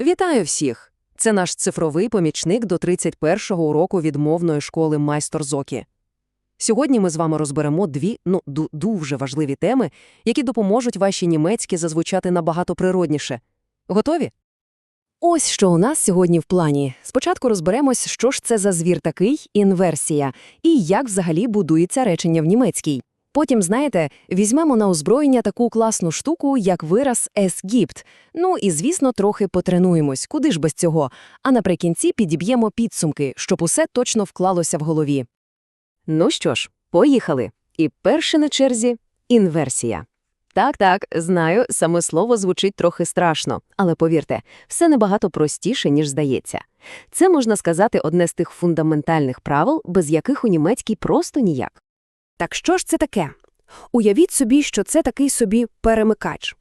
Вітаю всіх! Це наш цифровий помічник до 31-го уроку відмовної школи майстор Зокі. Сьогодні ми з вами розберемо дві, ну, дуже важливі теми, які допоможуть вашій німецькі зазвучати набагато природніше. Готові? Ось що у нас сьогодні в плані. Спочатку розберемось, що ж це за звір такий – інверсія, і як взагалі будується речення в німецькій. Потім, знаєте, візьмемо на озброєння таку класну штуку, як вираз «es gibt». Ну і, звісно, трохи потренуємось, куди ж без цього. А наприкінці підіб'ємо підсумки, щоб усе точно вклалося в голові. Ну що ж, поїхали. І перше на черзі – інверсія. Так-так, знаю, саме слово звучить трохи страшно, але повірте, все набагато простіше, ніж здається. Це, можна сказати, одне з тих фундаментальних правил, без яких у німецькій просто ніяк. Так що ж це таке? Уявіть собі, що це такий собі перемикач.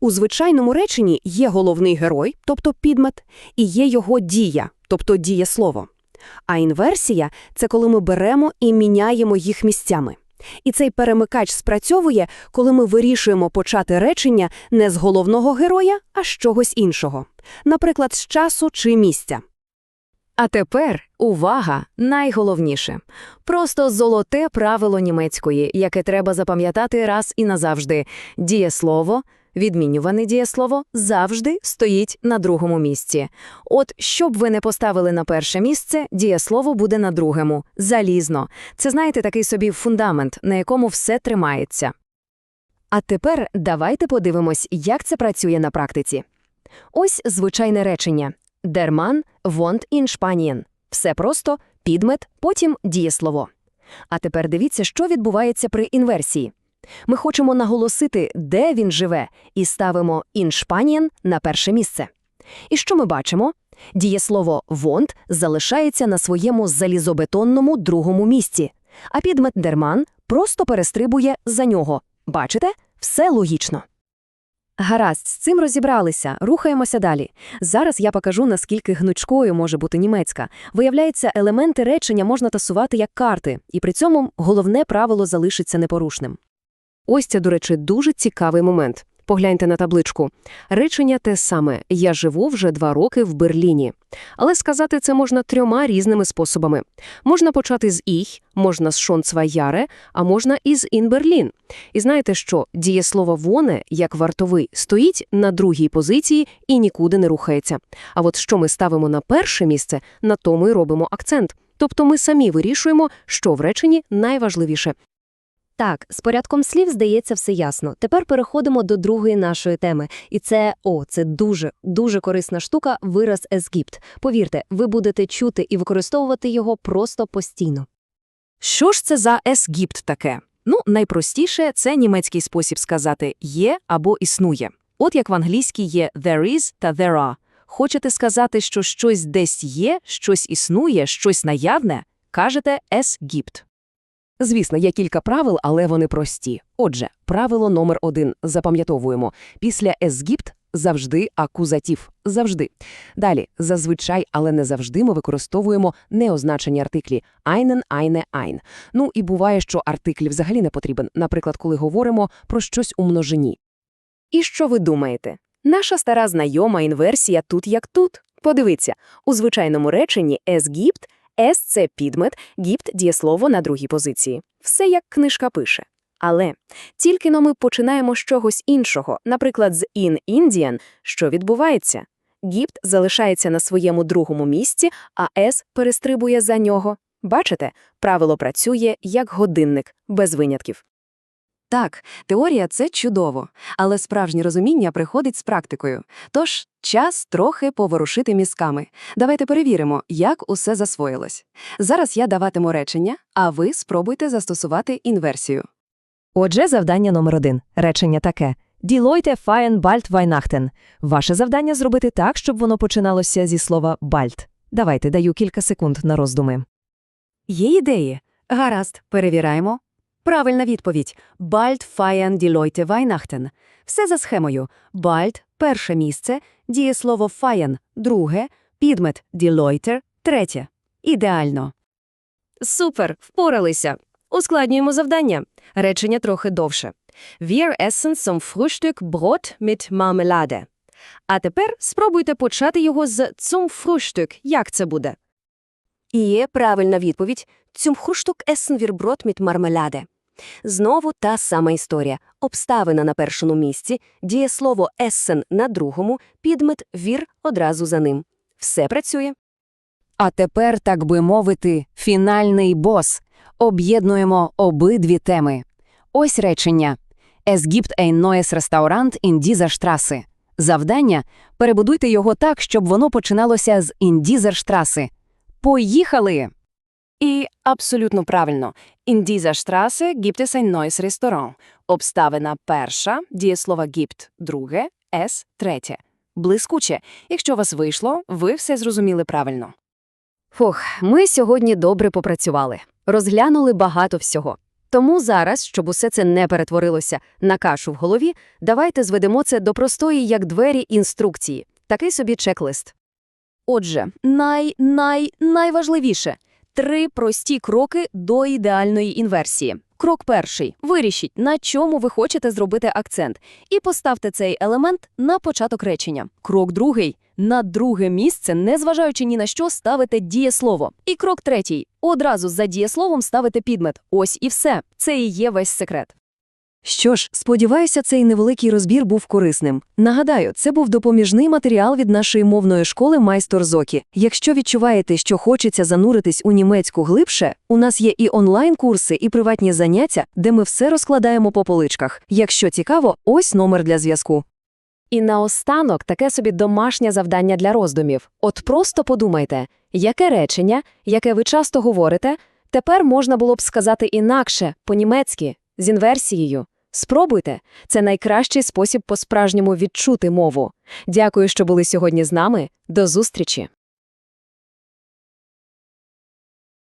У звичайному реченні є головний герой, тобто підмет, і є його дія, тобто дієслово. А інверсія – це коли ми беремо і міняємо їх місцями. І цей перемикач спрацьовує, коли ми вирішуємо почати речення не з головного героя, а з чогось іншого. Наприклад, з часу чи місця. А тепер увага, найголовніше. Просто золоте правило німецької, яке треба запам'ятати раз і назавжди. Дієслово, відмінюване дієслово, завжди стоїть на другому місці. От, щоб ви не поставили на перше місце, дієслово буде на другому. Залізно. Це, знаєте, такий собі фундамент, на якому все тримається. А тепер давайте подивимось, як це працює на практиці. Ось звичайне речення. Der In Spanien. Все просто, підмет, потім дієслово. А тепер дивіться, що відбувається при інверсії. Ми хочемо наголосити, де він живе, і ставимо Spanien на перше місце. І що ми бачимо? Дієслово wohnt залишається на своєму залізобетонному другому місці, а підмет Mann просто перестрибує за нього. Бачите? Все логічно. Гаразд, з цим розібралися, рухаємося далі. Зараз я покажу, наскільки гнучкою може бути німецька. Виявляється, елементи речення можна тасувати як карти, і при цьому головне правило залишиться непорушним. Ось це, до речі, дуже цікавий момент. Погляньте на табличку. Речення те саме «Я живу вже два роки в Берліні». Але сказати це можна трьома різними способами. Можна почати з «ich», можна з «schon zwei Jahre», а можна із «in Berlin». І знаєте що? Дієслово «wohne», як вартовий, стоїть на другій позиції і нікуди не рухається. А от що ми ставимо на перше місце, на тому й робимо акцент. Тобто ми самі вирішуємо, що в реченні найважливіше. Так, з порядком слів здається все ясно. Тепер переходимо до другої нашої теми. І це, о, це дуже, дуже корисна штука – вираз «es gibt». Повірте, ви будете чути і використовувати його просто постійно. Що ж це за «es gibt» таке? Ну, найпростіше – це німецький спосіб сказати «є» або «існує». От як в англійській є «there is» та «there are». Хочете сказати, що щось десь є, щось існує, щось наявне? Кажете «es gibt». Звісно, є кілька правил, але вони прості. Отже, правило номер один запам'ятовуємо. Після «es gibt» завжди акузатив. Завжди. Далі, зазвичай, але не завжди ми використовуємо неозначені артиклі «einen», «eine», «ein». Ну і буває, що артикль взагалі не потрібен, наприклад, коли говоримо про щось у множині. І що ви думаєте? Наша стара знайома інверсія тут як тут. Подивіться, у звичайному реченні «es gibt» «es» – це підмет, гіпт – дієслово на другій позиції. Все як книжка пише. Але тільки но ми починаємо з чогось іншого, наприклад, з «in Indian», що відбувається? Гіпт залишається на своєму другому місці, а С перестрибує за нього. Бачите, правило працює як годинник, без винятків. Так, теорія – це чудово, але справжнє розуміння приходить з практикою. Тож, час трохи поворушити мізками. Давайте перевіримо, як усе засвоїлось. Зараз я даватиму речення, а ви спробуйте застосувати інверсію. Отже, завдання номер один. Речення таке. Leute feiern bald Weihnachten. Ваше завдання зробити так, щоб воно починалося зі слова bald. Давайте, даю кілька секунд на роздуми. Є ідеї? Гаразд, перевіряємо. Правильна відповідь. Bald feiern die Leute Weihnachten. Все за схемою. Bald – перше місце, дієслово feiern – друге, підмет die Leute – третє. Ідеально. Супер, впоралися. Ускладнюємо завдання. Речення трохи довше. Wir essen zum Frühstück Brot mit Marmelade. А тепер спробуйте почати його з «zum Frühstück». Як це буде? І є правильна відповідь «Zum Frühstück essen wir Brot mit Marmelade». Знову та сама історія. Обставина на першому місці, дієслово «essen» на другому, підмет «wir» одразу за ним. Все працює. А тепер, так би мовити, фінальний бос. Об'єднуємо обидві теми. Ось речення. Es gibt ein neues Restaurant in dieser Straße. Завдання – перебудуйте його так, щоб воно починалося з Straße. Поїхали! І абсолютно правильно. Gibt es ein neues Restaurant. Обставина перша, дієслово gibt друге, es третє. Блискуче. Якщо вас вийшло, ви все зрозуміли правильно. Фух, ми сьогодні добре попрацювали. Розглянули багато всього. Тому зараз, щоб усе це не перетворилося на кашу в голові, давайте зведемо це до простої, як двері, інструкції. Такий собі чек-лист. Отже, най-най-найважливіше – три прості кроки до ідеальної інверсії. Крок перший – вирішіть, на чому ви хочете зробити акцент, і поставте цей елемент на початок речення. Крок другий – на друге місце, незважаючи ні на що, ставите дієслово. І крок третій – одразу за дієсловом ставите підмет. Ось і все. Це і є весь секрет. Що ж, сподіваюся, цей невеликий розбір був корисним. Нагадаю, це був допоміжний матеріал від нашої мовної школи Майстор Зокі. Якщо відчуваєте, що хочеться зануритись у німецьку глибше, у нас є і онлайн-курси, і приватні заняття, де ми все розкладаємо по поличках. Якщо цікаво, ось номер для зв'язку. І наостанок таке собі домашнє завдання для роздумів. От просто подумайте, яке речення, яке ви часто говорите, тепер можна було б сказати інакше, по-німецьки, з інверсією. Спробуйте. Це найкращий спосіб по-справжньому відчути мову. Дякую, що були сьогодні з нами. До зустрічі!